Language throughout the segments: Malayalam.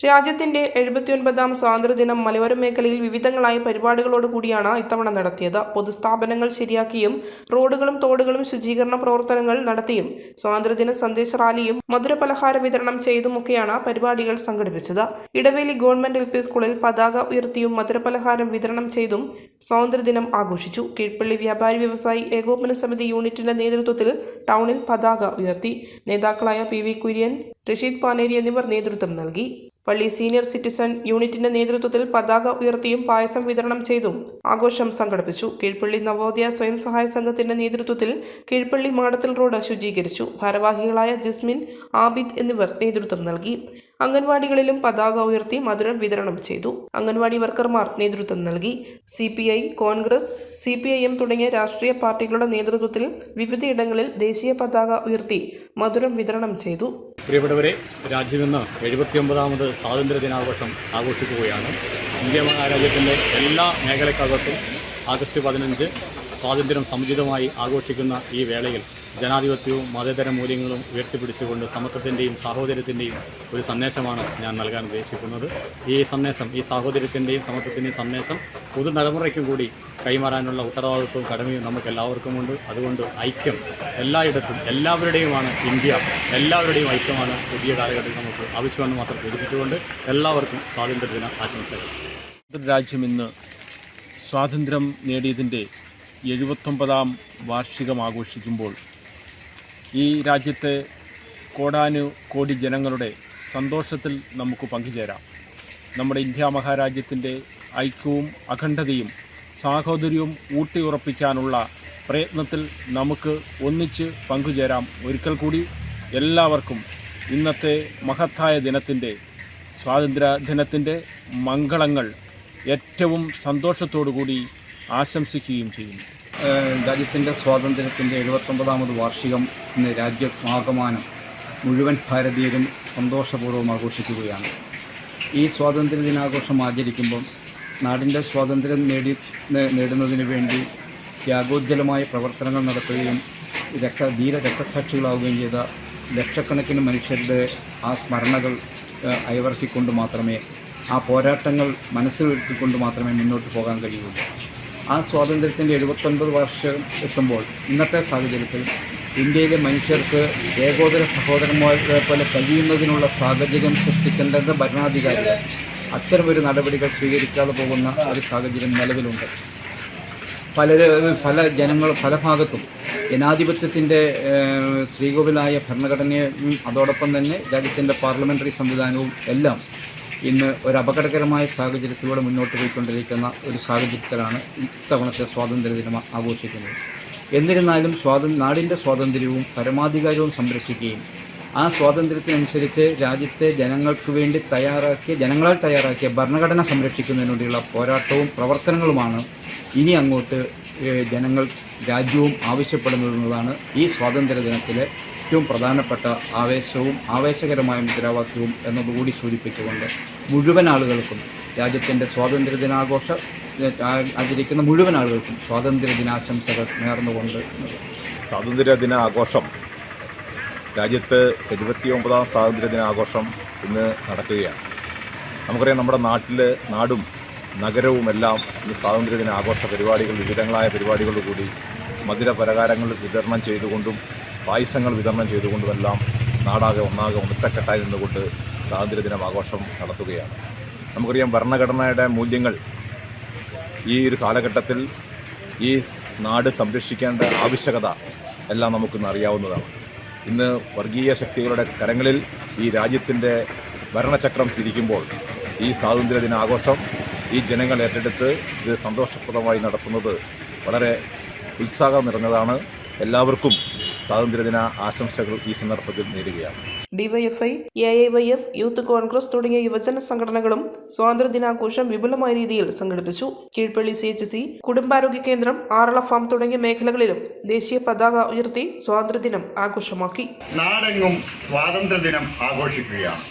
രാജ്യത്തിന്റെ എഴുപത്തിയൊൻപതാം സ്വാതന്ത്ര്യദിനം മലയോര മേഖലയിൽ വിവിധങ്ങളായ പരിപാടികളോടുകൂടിയാണ് ഇത്തവണ നടത്തിയത്. പൊതുസ്ഥാപനങ്ങൾ ശരിയാക്കിയും റോഡുകളും തോടുകളും ശുചീകരണ പ്രവർത്തനങ്ങൾ നടത്തിയും സ്വാതന്ത്ര്യദിന സന്ദേശ റാലിയും മധുരപലഹാര വിതരണം ചെയ്തുമൊക്കെയാണ് പരിപാടികൾ സംഘടിപ്പിച്ചത്. ഇടവേലി ഗവൺമെന്റ് എൽ പി സ്കൂളിൽ പതാക ഉയർത്തിയും മധുരപലഹാരം വിതരണം ചെയ്തും സ്വാതന്ത്ര്യദിനം ആഘോഷിച്ചു. കീഴ്പള്ളി വ്യാപാരി വ്യവസായി ഏകോപന സമിതി യൂണിറ്റിന്റെ നേതൃത്വത്തിൽ ടൗണിൽ പതാക ഉയർത്തി. നേതാക്കളായ പി വി കുര്യൻ റഷീദ് പാനേരി എന്നിവർ നേതൃത്വം നൽകി. പള്ളി സീനിയർ സിറ്റിസൺ യൂണിറ്റിന്റെ നേതൃത്വത്തിൽ പതാക ഉയർത്തിയും പായസം വിതരണം ചെയ്തും ആഘോഷം സംഘടിപ്പിച്ചു. കീഴ്പള്ളി നവോദയ സ്വയം സഹായ സംഘത്തിന്റെ നേതൃത്വത്തിൽ കീഴ്പള്ളി മാടത്തിൽ റോഡ് ശുചീകരിച്ചു. ഭാരവാഹികളായ ജിസ്മിൻ ആബിദ് എന്നിവർ നേതൃത്വം നൽകി. അംഗൻവാടികളിലും പതാക ഉയർത്തി മധുരം വിതരണം ചെയ്തു. അംഗൻവാടി വർക്കർമാർ നേതൃത്വം നൽകി. C P I Congress C P I M തുടങ്ങിയ രാഷ്ട്രീയ പാർട്ടികളുടെ നേതൃത്വത്തിൽ വിവിധയിടങ്ങളിൽ ദേശീയ പതാക ഉയർത്തി മധുരം വിതരണം ചെയ്തു. പ്രിയപ്പെട്ടവരെ രാജ്യമെന്ന് എഴുപത്തിയൊമ്പതാമത് സ്വാതന്ത്ര്യ ദിനാഘോഷം ആഘോഷിക്കുകയാണ്. ഇന്ത്യ മഹാരാജ്യത്തിന്റെ എല്ലാ മേഖലക്കകത്തും ആഗസ്റ്റ് പതിനഞ്ച് സ്വാതന്ത്ര്യം സമുചിതമായി ആഘോഷിക്കുന്ന ഈ വേളയിൽ ജനാധിപത്യവും മതേതര മൂല്യങ്ങളും ഉയർത്തിപ്പിടിച്ചുകൊണ്ട് സമത്വത്തിന്റെയും സാഹോദര്യത്തിന്റെയും ഒരു സന്ദേശമാണ് ഞാൻ നൽകാൻ ഉദ്ദേശിക്കുന്നത്. ഈ സന്ദേശം ഈ സാഹോദര്യത്തിന്റെയും സമത്വത്തിന്റെയും സന്ദേശം പുതുതലമുറയ്ക്കും കൂടി കൈമാറാനുള്ള ഉത്തരവാദിത്വവും കടമയും നമുക്ക് എല്ലാവർക്കുമുണ്ട് അതുകൊണ്ട് ഐക്യം എല്ലായിടത്തും എല്ലാവരുടെയുമാണ് ഇന്ത്യ എല്ലാവരുടെയും ഐക്യമാണ് പുതിയ കാലഘട്ടത്തിൽ നമുക്ക് ആവശ്യമെന്ന് മാത്രം സൂചിപ്പിച്ചുകൊണ്ട് എല്ലാവർക്കും സ്വാതന്ത്ര്യദിന ആശംസകൾ. രാജ്യം ഇന്ന് സ്വാതന്ത്ര്യം നേടിയതിന്റെ എഴുപത്തൊമ്പതാം വാർഷികം ആഘോഷിക്കുമ്പോൾ ഈ രാജ്യത്തെ കോടാനു കോടി ജനങ്ങളുടെ സന്തോഷത്തിൽ നമുക്ക് പങ്കുചേരാം. നമ്മുടെ ഇന്ത്യ മഹാരാജ്യത്തിന്റെ ഐക്യവും അഖണ്ഡതയും സാഹോദര്യവും ഊട്ടിയുറപ്പിക്കാനുള്ള പ്രയത്നത്തിൽ നമുക്ക് ഒന്നിച്ച് പങ്കുചേരാം. ഒരിക്കൽ കൂടി എല്ലാവർക്കും ഇന്നത്തെ മഹത്തായ ദിനത്തിന്റെ സ്വാതന്ത്ര്യ ദിനത്തിന്റെ മംഗളങ്ങൾ ഏറ്റവും സന്തോഷത്തോടു കൂടി ആശംസിക്കുകയും ചെയ്യുന്നു. രാജ്യത്തിന്റെ സ്വാതന്ത്ര്യത്തിന്റെ എഴുപത്തൊമ്പതാമത് വാർഷികം ഇന്ന് രാജ്യമാകമാനം മുഴുവൻ ഭാരതീയരും സന്തോഷപൂർവം ആഘോഷിക്കുകയാണ്. ഈ സ്വാതന്ത്ര്യ ദിനാഘോഷം ആചരിക്കുമ്പോൾ നാടിന്റെ സ്വാതന്ത്ര്യം നേടി നേടുന്നതിന് വേണ്ടി ത്യാഗോജ്ജലമായ പ്രവർത്തനങ്ങൾ നടത്തുകയും രക്ത ധീര രക്തസാക്ഷികളാവുകയും ചെയ്ത ലക്ഷക്കണക്കിന് മനുഷ്യരുടെ ആ സ്മരണകൾ അയവർത്തിക്കൊണ്ട് മാത്രമേ ആ പോരാട്ടങ്ങൾ മനസ്സിൽ മാത്രമേ മുന്നോട്ട് പോകാൻ കഴിയുള്ളൂ ആ സ്വാതന്ത്ര്യത്തിന്റെ എഴുപത്തൊൻപത് വർഷം എത്തുമ്പോൾ ഇന്നത്തെ സാഹചര്യത്തിൽ ഇന്ത്യയിലെ മനുഷ്യർക്ക് ഏകോദര സഹോദരന്മാരെ പോലെ കഴിയുന്നതിനുള്ള സാഹചര്യം സൃഷ്ടിക്കേണ്ടത് ഭരണാധികാരികൾ. അത്തരമൊരു നടപടികൾ സ്വീകരിക്കാതെ പോകുന്ന ഒരു സാഹചര്യം നിലവിലുണ്ട്. പല പല ജനങ്ങൾ പല ഭാഗത്തും ജനാധിപത്യത്തിന്റെ ശ്രീകോവിലായ ഭരണഘടനയും അതോടൊപ്പം തന്നെ രാജ്യത്തിന്റെ പാർലമെന്ററി സംവിധാനവും എല്ലാം ഇന്ന് ഒരു അപകടകരമായ സാഹചര്യത്തിലൂടെ മുന്നോട്ട് പോയിക്കൊണ്ടിരിക്കുന്ന ഒരു സാഹചര്യത്തിലാണ് ഇത്തവണത്തെ സ്വാതന്ത്ര്യ ദിനം ആഘോഷിക്കുന്നത്. എന്നിരുന്നാലും സ്വാതന്ത്ര്യ നാടിന്റെ സ്വാതന്ത്ര്യവും പരമാധികാരവും സംരക്ഷിക്കുകയും ആ സ്വാതന്ത്ര്യത്തിനനുസരിച്ച് രാജ്യത്തെ ജനങ്ങൾക്ക് വേണ്ടി തയ്യാറാക്കിയ ജനങ്ങളാൽ തയ്യാറാക്കിയ ഭരണഘടന സംരക്ഷിക്കുന്നതിനുള്ള പോരാട്ടവും പ്രവർത്തനങ്ങളുമാണ് ഇനി അങ്ങോട്ട് ജനങ്ങൾ രാജ്യവും ആവശ്യപ്പെടുന്നതെന്നതാണ് ഈ സ്വാതന്ത്ര്യ ദിനത്തിലെ ഏറ്റവും പ്രധാനപ്പെട്ട ആവേശവും ആവേശകരമായ മുദ്രാവാക്യവും എന്നതുകൂടി സൂചിപ്പിച്ചുകൊണ്ട് മുഴുവൻ ആളുകൾക്കും രാജ്യത്തിന്റെ സ്വാതന്ത്ര്യ ദിനാഘോഷ ആചരിക്കുന്ന മുഴുവൻ ആളുകൾക്കും സ്വാതന്ത്ര്യ ദിനാശംസകൾ നേർന്നുകൊണ്ട് സ്വാതന്ത്ര്യ ദിനാഘോഷം. രാജ്യത്ത് എഴുപത്തിയൊമ്പതാം സ്വാതന്ത്ര്യ ദിനാഘോഷം ഇന്ന് നടക്കുകയാണ്. നമുക്കറിയാം നമ്മുടെ നാട്ടിൽ നാടും നഗരവുമെല്ലാം ഈ സ്വാതന്ത്ര്യ ദിന ആഘോഷ പരിപാടികൾ വിവിധങ്ങളായ പരിപാടികളോടുകൂടി മധുര പരകാരങ്ങൾ വിതരണം ചെയ്തുകൊണ്ടും പായസങ്ങൾ വിതരണം ചെയ്തുകൊണ്ടുമെല്ലാം നാടാകെ ഒന്നാകെ ഒന്നിട്ടക്കെട്ടായി നിന്നുകൊണ്ട് സ്വാതന്ത്ര്യ ദിനം ആഘോഷം നടത്തുകയാണ്. നമുക്കറിയാം ഭരണഘടനയുടെ മൂല്യങ്ങൾ ഈ ഒരു കാലഘട്ടത്തിൽ ഈ നാട് സംരക്ഷിക്കേണ്ട ആവശ്യകത എല്ലാം നമുക്കിന്ന് അറിയാവുന്നതാണ്. ഇന്ന് വർഗീയ ശക്തികളുടെ കരങ്ങളിൽ ഈ രാജ്യത്തിന്റെ ഭരണചക്രം തിരിക്കുമ്പോൾ ഈ സ്വാതന്ത്ര്യ ആഘോഷം ഈ ജനങ്ങൾ ഏറ്റെടുത്ത് ഇത് സന്തോഷപ്രദമായി നടത്തുന്നത് വളരെ ഉത്സാഹം നിറഞ്ഞതാണ്. എല്ലാവർക്കും സ്വാതന്ത്ര്യദിന ആശംസകൾ ഈ സന്ദർഭത്തിൽ നേരുകയാണ്. DYFI A I Y F youth Congress തുടങ്ങിയ യുവജന സംഘടനകളും സ്വാതന്ത്ര്യദിനാഘോഷം വിപുലമായ രീതിയിൽ സംഘടിപ്പിച്ചു. കീഴ്പള്ളി സി എച്ച് സി കുടുംബാരോഗ്യ കേന്ദ്രം ആറള ഫാം തുടങ്ങിയ മേഖലകളിലും ദേശീയ പതാക ഉയർത്തി സ്വാതന്ത്ര്യദിനം ആഘോഷമാക്കി. നാടെങ്ങും സ്വാതന്ത്ര്യദിനം ആഘോഷിക്കുകയാണ്.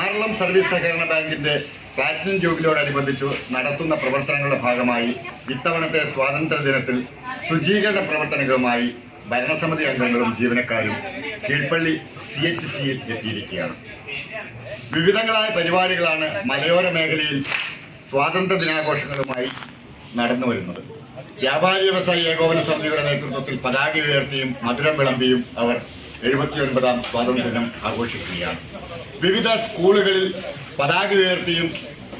ആറളം സർവീസ് സഹകരണ ബാങ്കിന്റെ പ്ലാറ്റിനം ജൂബിലിയോടനുബന്ധിച്ച് നടത്തുന്ന പ്രവർത്തനങ്ങളുടെ ഭാഗമായി ഇത്തവണത്തെ സ്വാതന്ത്ര്യ ദിനത്തിൽ ശുചീകരണ പ്രവർത്തനങ്ങളുമായി ഭരണസമിതി അംഗങ്ങളും ജീവനക്കാരും കീഴ്പള്ളി സി എച്ച് സിയിൽ എത്തിയിരിക്കുകയാണ്. വിവിധങ്ങളായ പരിപാടികളാണ് മലയോര മേഖലയിൽ സ്വാതന്ത്ര്യ ദിനാഘോഷങ്ങളുമായി നടന്നു വരുന്നത്. വ്യാപാരി വ്യവസായി ഏകോപന സമിതിയുടെ നേതൃത്വത്തിൽ പതാക ഉയർത്തിയും മധുരം വിളമ്പിയും അവർ എഴുപത്തിയൊൻപതാം സ്വാതന്ത്ര്യ ദിനം ആഘോഷിക്കുകയാണ്. വിവിധ സ്കൂളുകളിൽ പതാക ഉയർത്തിയും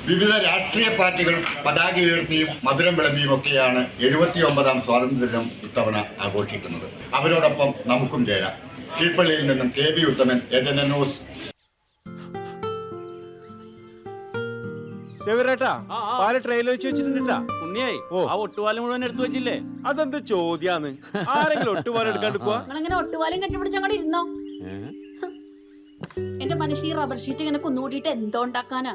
വിവിധ രാഷ്ട്രീയ പാർട്ടികൾ പതാക ഉയർത്തിയും മധുരം വിളമ്പിയും ഒക്കെയാണ് എഴുപത്തിയൊമ്പതാം സ്വാതന്ത്ര്യ ദിനം ഇത്തവണ ആഘോഷിക്കുന്നത്. അവരോടൊപ്പം നമുക്കും ചേരാം. കീഴ്പള്ളിയിൽ നിന്നും K B Uthaman agent news. അതെന്ത് ചോദ്യാന്ന്? ആരെങ്കിലും ഒട്ടുപാലം ഒട്ടുപാലും കെട്ടിപ്പിടിച്ച് അങ്ങോട്ട് ഇരുന്നോ? എന്റെ മനുഷ്യ ഈ റബ്ബർ ഷീറ്റ് ഇങ്ങനെ കുന്നുകൂട്ടിയിട്ട് എന്തോ ഉണ്ടാക്കാനാ?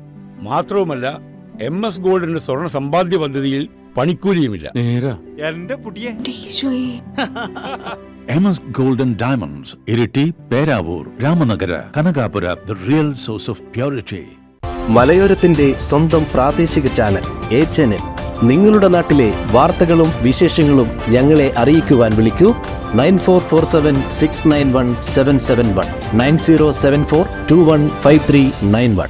മാത്രവുമല്ല എം എസ് ഗോൾഡിന്റെ സ്വർണ സമ്പാദ്യ പദ്ധതിയിൽ പണിക്കൂലിയുമില്ല. നേരാ. എന്റെ പുടിയെ. M S golden diamonds Iritty Peravoor Ramanagara Kanakapura the real source of purity. മലയോരത്തിന്റെ സ്വന്തം പ്രാദേശിക ചാനൽ എ ചാനൽ നിങ്ങളുടെ നാട്ടിലെ വാർത്തകളും വിശേഷങ്ങളും ഞങ്ങളെ അറിയിക്കുവാൻ വിളിക്കൂ. Nine four four seven six nine one seven seven one nine zero seven four two one five three nine one.